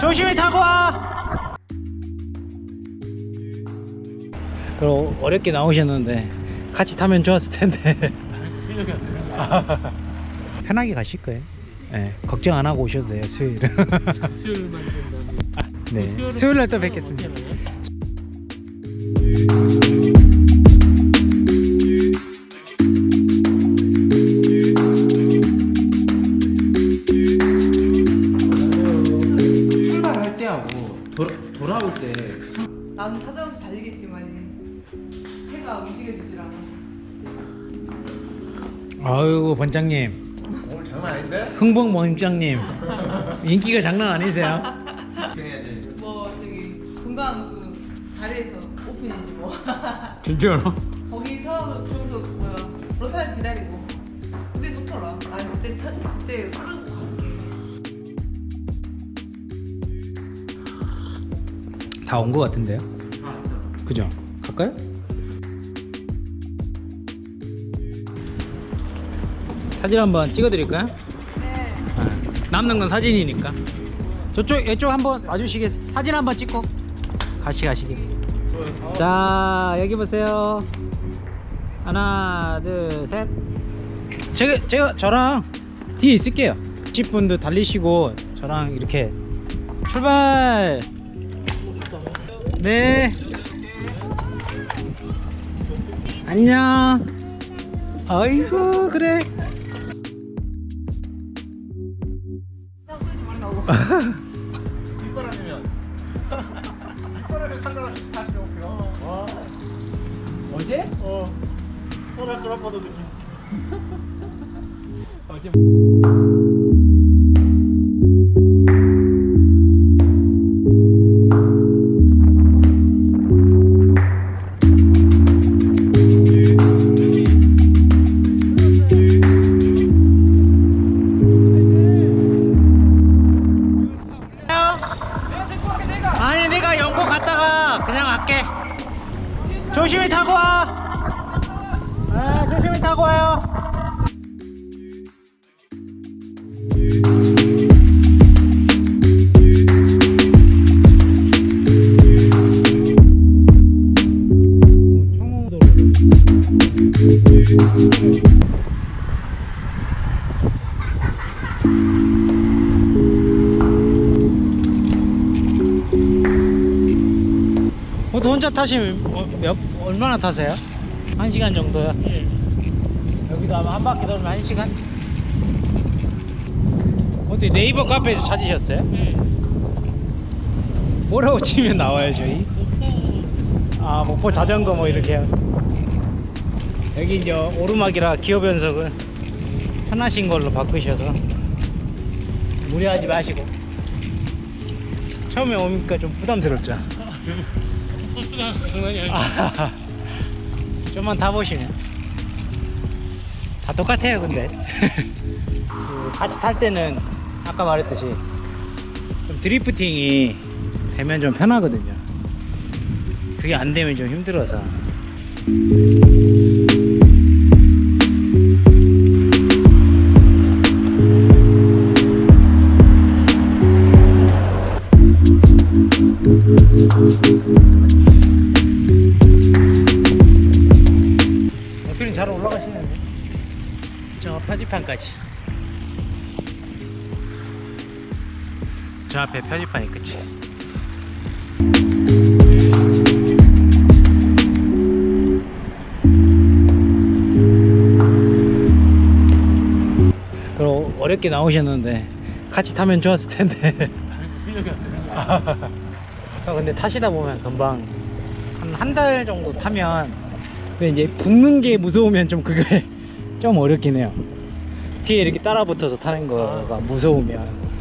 조심히 타고 와. 그럼 어렵게 나오셨는데 같이 타면 좋았을 텐데. 편하게 가실 거예요. 네, 걱정 안 하고 오셔도 돼요 수요일은. 수요일만 된다면. 네, 수요일 날 또 뵙겠습니다. 돌아, 돌아올 때 나는 찾아오면서 달리겠지만 해가 움직여주질 않아서. 아이고 번장님. 오늘 장난 아닌데? 흥봉 원장님. 인기가 장난 아니세요? 뭐 저기 금강 그 다리에서 오픈이지 뭐. 진짜로? 거기서 그러면서 뭐야 로타리 기다리고. 그게 좋더라. 아니 그때 타, 그때 끌고 다 온 것 같은데요? 그죠? 갈까요? 사진 한번 찍어드릴까요? 네 네. 남는 건 사진이니까 저쪽 이쪽 한번 와주시겠 사진 한번 찍고 가시 가시게 자 여기 보세요 하나 둘 셋 제가 제가 저랑 뒤에 있을게요 10분도 달리시고 저랑 이렇게 출발 네 안녕 아이고 그래 뒷바람이면. 뒷바람에 상관없이 살. 어제? 어. 서로 그런 것도 느낌. 아니 타고 와요 모두 혼자 타시면 어, 몇, 얼마나 타세요? 한 시간 정도요? 여기도 아마 한 바퀴 돌면 한 시간? 어디 네이버 카페에서 찾으셨어요? 뭐라고 치면 나와요 저희? 아 목포 자전거 뭐 이렇게 요 여기 이제 오르막이라 기어 변속을 편하신 걸로 바꾸셔서 무리하지 마시고 처음에 오니까 좀 부담스럽죠? 버스가 장난이 아니야. 아, 좀만 타보시면 다 똑같아요 근데. 그 같이 탈 때는 아까 말했듯이 좀 드리프팅이 되면 좀 편하거든요. 그게 안 되면 좀 힘들어서 표지판까지 저 앞에 표지판이 끝이 어렵게 나오셨는데 같이 타면 좋았을 텐데. 아, 근데 타시다 보면 금방 한 한 달 정도 타면 근데 이제 붙는 게 무서우면 좀 그게 좀 어렵긴 해요. 뒤에 이렇게 따라 붙어서 타는 거가 무서우면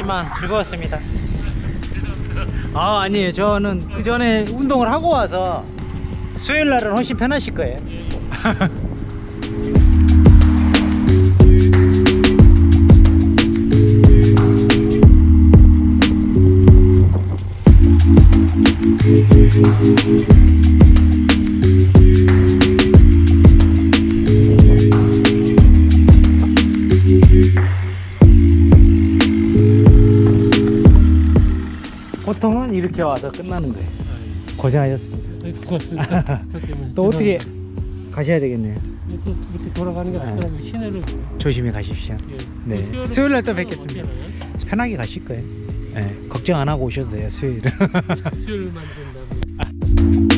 짧았지만 즐거웠습니다. 아 아니에요. 저는 그 전에 운동을 하고 와서 수요일 날은 훨씬 편하실 거예요. 보통은 이렇게 와서 끝나는 거예요. 고생하셨습니다. 고맙습니다. 저 때문에. 또 어떻게. 가셔야 되겠네요. 또 이렇게 돌아가는 게 네. 낫더라고요. 시내로. 조심히 가십시오. 예. 네. 수요일에 수요일 날또 뵙겠습니다. 어떻게 하나요? 편하게 가실 거예요. 네, 걱정 안 하고 오셔도 돼요. 수요일은. 수요일만 된다면.